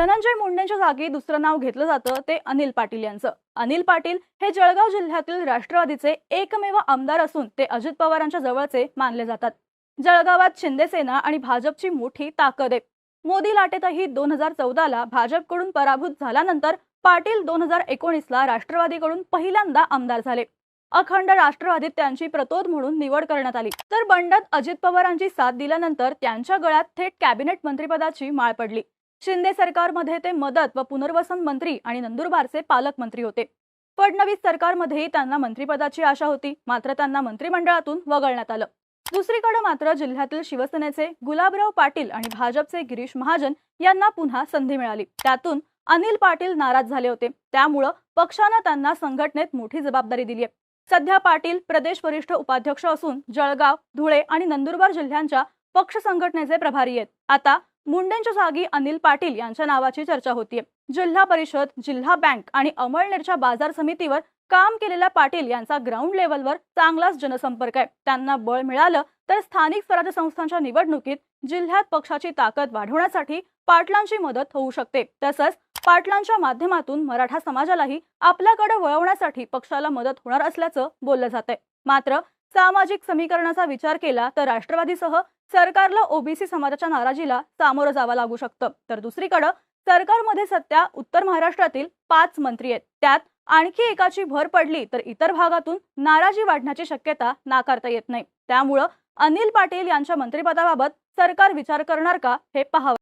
धनंजय मुंडेंच्या जागी दुसरं नाव घेतलं जातं ते अनिल पाटील यांचं. अनिल पाटील हे जळगाव जिल्ह्यातील राष्ट्रवादीचे एकमेव आमदार असून ते अजित पवारांच्या जवळचे मानले जातात. जळगावात शिंदेसेना आणि भाजपची मोठी ताकद आहे. मोदी लाटेतही दोन हजार चौदाला भाजपकडून पराभूत झाल्यानंतर पाटील दोन हजार एकोणीसला राष्ट्रवादीकडून पहिल्यांदा आमदार झाले. अखंड राष्ट्रवादीत त्यांची प्रतोद म्हणून निवड करण्यात आली. तर बंडात अजित पवारांची साथ दिल्यानंतर त्यांच्या गळ्यात थेट कॅबिनेट मंत्रिपदाची माळ पडली. शिंदे सरकारमध्ये ते मदत व पुनर्वसन मंत्री आणि नंदुरबारचे पालकमंत्री होते. फडणवीस सरकारमध्येही त्यांना मंत्रिपदाची आशा होती मात्र त्यांना मंत्रिमंडळातून वगळण्यात आलं. दुसरीकडे मात्र जिल्ह्यातील शिवसेनेचे गुलाबराव पाटील आणि भाजपचे गिरीश महाजन यांना पुन्हा संधी मिळाली. त्यातून अनिल पाटील नाराज झाले होते. त्यामुळं पक्षानं त्यांना संघटनेत मोठी जबाबदारी दिली आहे सध्या पाटील प्रदेश वरिष्ठ उपाध्यक्ष असून जळगाव धुळे आणि नंदुरबार जिल्ह्यांच्या पक्ष संघटनेचे प्रभारी आहेत. आता मुंडेंच्या जागी अनिल पाटील यांच्या नावाची चर्चा होतीये जिल्हा परिषद जिल्हा बँक आणि अमळनेरच्या बाजार समितीवर काम केलेल्या पाटील यांचा ग्राउंड लेवलवर चांगलाच जनसंपर्क आहे. त्यांना बळ मिळालं तर स्थानिक स्वराज्य संस्थांच्या निवडणुकीत जिल्ह्यात पक्षाची ताकद वाढवण्यासाठी पाटलांची मदत होऊ शकते. तसंच पाटलांच्या माध्यमातून मराठा समाजालाही आपल्याकडे वळवण्यासाठी पक्षाला मदत होणार असल्याचं बोललं जात आहे मात्र सामाजिक समीकरणाचा विचार केला तर राष्ट्रवादीसह सरकारला ओबीसी समाजाच्या नाराजीला सामोरं जावं लागू शकतं. तर दुसरीकडं सरकारमध्ये सध्या उत्तर महाराष्ट्रातील पाच मंत्री आहेत. त्यात आणखी एकाची भर पडली तर इतर भागातून नाराजी वाढण्याची शक्यता नाकारता येत नाही. त्यामुळं अनिल पाटील यांच्या मंत्रिपदाबाबत सरकार विचार करणार का हे पाहावं.